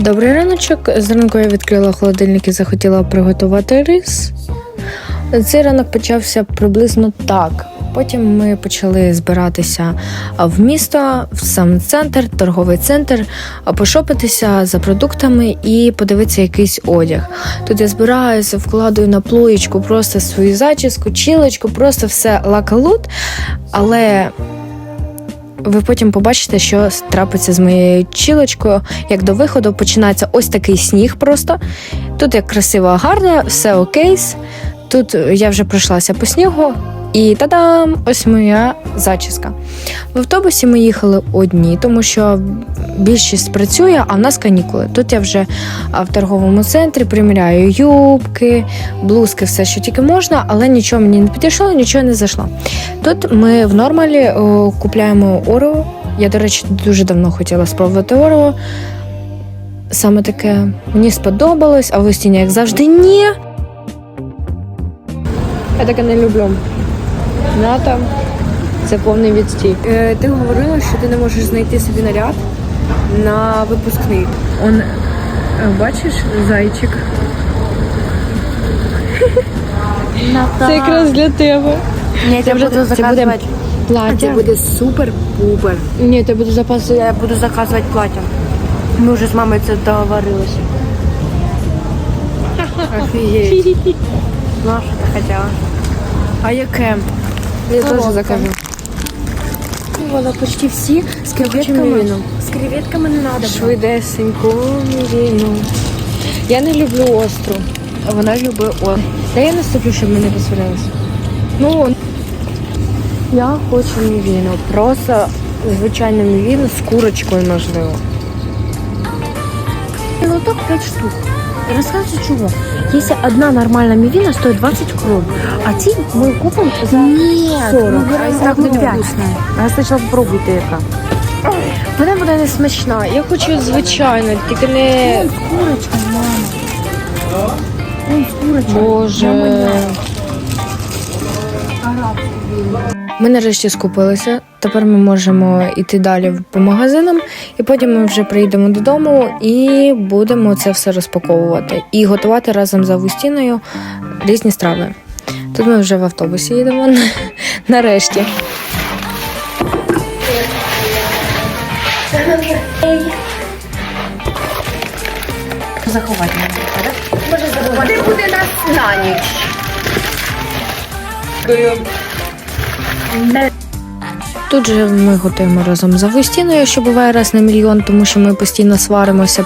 Добрий раночок. Зранку я відкрила холодильник і захотіла приготувати рис. Цей ранок почався приблизно так. Потім ми почали збиратися в місто, в сам центр, торговий центр, пошопитися за продуктами і подивитися якийсь одяг. Тут я збираюся, вкладаю на плоєчку просто свою зачіску, чілочку, просто все лакалут. Але ви потім побачите, що трапиться з моєю чілочкою. Як до виходу починається ось такий сніг просто. Тут як красиво, гарно, все окей. Тут я вже пройшлася по снігу. І та-дам! Ось моя зачіска. В автобусі ми їхали одні, тому що більшість працює, а в нас канікули. Тут я вже в торговому центрі приміряю юбки, блузки, все, що тільки можна, але нічого мені не підійшло, нічого не зайшло. Тут ми в нормалі о, купляємо Орео. Я, до речі, дуже давно хотіла спробувати Орео. Саме таке мені сподобалось, а в Остіні, як завжди, ні. Я таке не люблю. Ната це повний відстій. Е, ти говорила, що ти не можеш знайти собі наряд на випускний. Он, е, бачиш, зайчик. Це якраз для тебе. Ні, я вже- буду це буде заказувати. Плаття. Це буде супер-пупер. Ні, це буде запас. Я буду заказувати плаття. Ми вже з мамою це договорилися. Офігеть. Ну, що ти хотіла? А яке? Я теж закажу. Вона почти всі з креветками. З креветками не треба. Швидесенько, мівіну. Я не люблю остру. А вона любить о. Та я не ступлю, щоб мене посварилися. Ну, Я хочу мівіну. просто звичайну мівіну з курочкою, можливо. Лоток 5 штук. Розказую чего. Якщо одна нормальна мивина стоїть 20 крон, а ці ми купимо за Нет, 40. А якщо так буде 5. А спочатку попробуйте яка. Вона буде не смачна. Я хочу звичайно, тільки не. Курочка, мама. Ой, курочка. Боже. Ми нарешті скупилися. Тепер ми можемо йти далі по магазинам, і потім ми вже приїдемо додому і будемо це все розпаковувати і готувати разом з Августіною різні страви. Тут ми вже в автобусі їдемо нарешті. Заховати мене, так? Де буде нас на ніч? Тут же ми готуємо разом з Августіною, що буває раз на мільйон, тому що ми постійно сваримося.